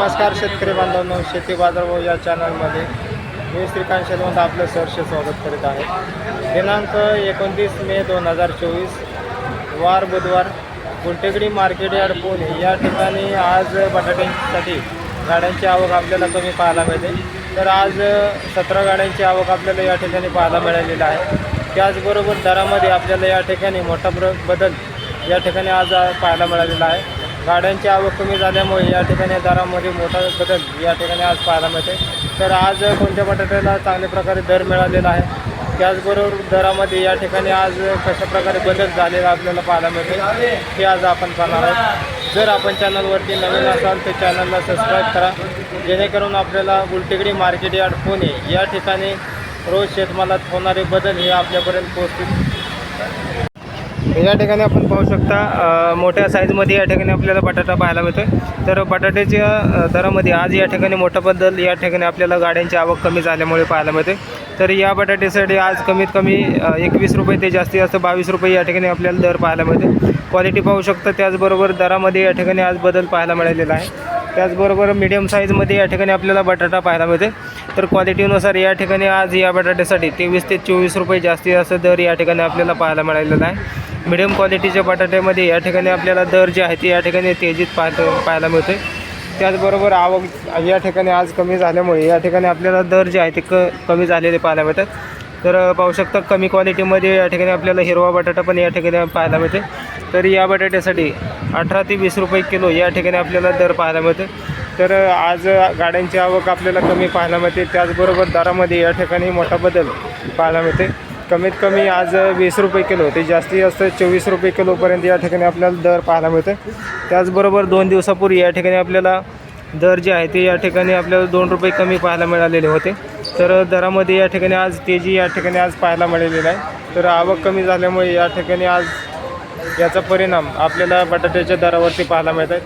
नमस्कार शेतकरी बांधवांनो शेती बाजारभाव या चॅनलमध्ये मी श्रीकांत शेलवंत आपलं सहर्ष स्वागत करीत आहे. दिनांक एकोणतीस मे दोन हजार चोवीस वार बुधवार गुंटेगडी मार्केट यार्ड पुणे. या ठिकाणी आज बटाट्यांसाठी गाड्यांची आवक आपल्याला कमी पाहायला मिळते. तर आज सतरा गाड्यांची आवक आपल्याला या ठिकाणी पाहायला मिळालेली आहे. त्याचबरोबर दरामध्ये आपल्याला या ठिकाणी मोठा प्र बदल या ठिकाणी आज पाहायला मिळालेला आहे. गाड्यांची आवक कमी झाल्यामुळे या ठिकाणी दरामध्ये मोठा बदल या ठिकाणी आज पाहायला मिळते तर आज कोणत्या बटाट्याला चांगल्या प्रकारे दर मिळालेला आहे? त्याचबरोबर दरामध्ये या ठिकाणी आज कशा प्रकारे बदल झालेला आपल्याला पाहायला मिळते हे आज आपण पाहणार आहोत. जर आपण चॅनलवरती नवीन असाल तर चॅनलला सबस्क्राईब करा. जेणेकरून आपल्याला गुलटेकडी मार्केट यार्ड पुणे या ठिकाणी रोज शेतमालात होणारे बदल हे आपल्यापर्यंत पोहोचतील. या ठिकाणी आपण पाहू शकता मोठ्या साईजमध्ये या ठिकाणी आपल्याला बटाटा पाहायला मिळतोय. तर बटाट्याच्या दरामध्ये आज या ठिकाणी मोठा बदल या ठिकाणी आपल्याला गाड्यांची आवक कमी झाल्यामुळे पाहायला मिळते तर या बटाट्यासाठी आज कमीत कमी एकवीस रुपये ते जास्तीत जास्त बावीस रुपये या ठिकाणी आपल्याला दर पाहायला मिळते क्वालिटी पाहू शकता त्याचबरोबर दरामध्ये या ठिकाणी आज बदल पाहायला मिळालेला आहे. त्याचबरोबर मिडियम साईजमध्ये या ठिकाणी आपल्याला बटाटा पाहायला मिळते. तर क्वालिटीनुसार या ठिकाणी आज या बटाट्यासाठी तेवीस ते चोवीस रुपये जास्तीत जास्त दर या ठिकाणी आपल्याला पाहायला मिळालेला आहे. मिडियम क्वालिटीच्या बटाट्यामध्ये या ठिकाणी आपल्याला दर जे आहे ते या ठिकाणी तेजीत पाहतो पाहायला मिळते त्याचबरोबर आवक या ठिकाणी आज कमी झाल्यामुळे या ठिकाणी आपल्याला दर जे आहे ते क कमी झालेले पाहायला मिळतात. तर पाहू शकता कमी क्वालिटीमध्ये या ठिकाणी आपल्याला हिरवा बटाटा पण या ठिकाणी पाहायला मिळते. तर या बटाट्यासाठी अठरा ते वीस रुपये किलो या ठिकाणी आपल्याला दर पाहायला मिळते. तर आज गाड्यांची आवक आपल्याला कमी पाहायला मिळते. त्याचबरोबर दरामध्ये या ठिकाणी मोठा बदल पाहायला मिळते. कमीत कमी आज वीस रुपये किलो ते जास्तीत जास्त चोवीस रुपये किलोपर्यंत या ठिकाणी आपल्याला दर पाहायला मिळते. त्याचबरोबर दोन दिवसापूर्वी या ठिकाणी आपल्याला दर जे आहे ते या ठिकाणी आपल्याला दोन रुपये कमी पाहायला मिळालेले होते. तर दरामध्ये या ठिकाणी आज तेजी या ठिकाणी आज पाहायला मिळालेली आहे. तर आवक कमी झाल्यामुळे या ठिकाणी आज याचा परिणाम आपल्याला बटाट्याच्या दरावरती पाहायला मिळत आहे.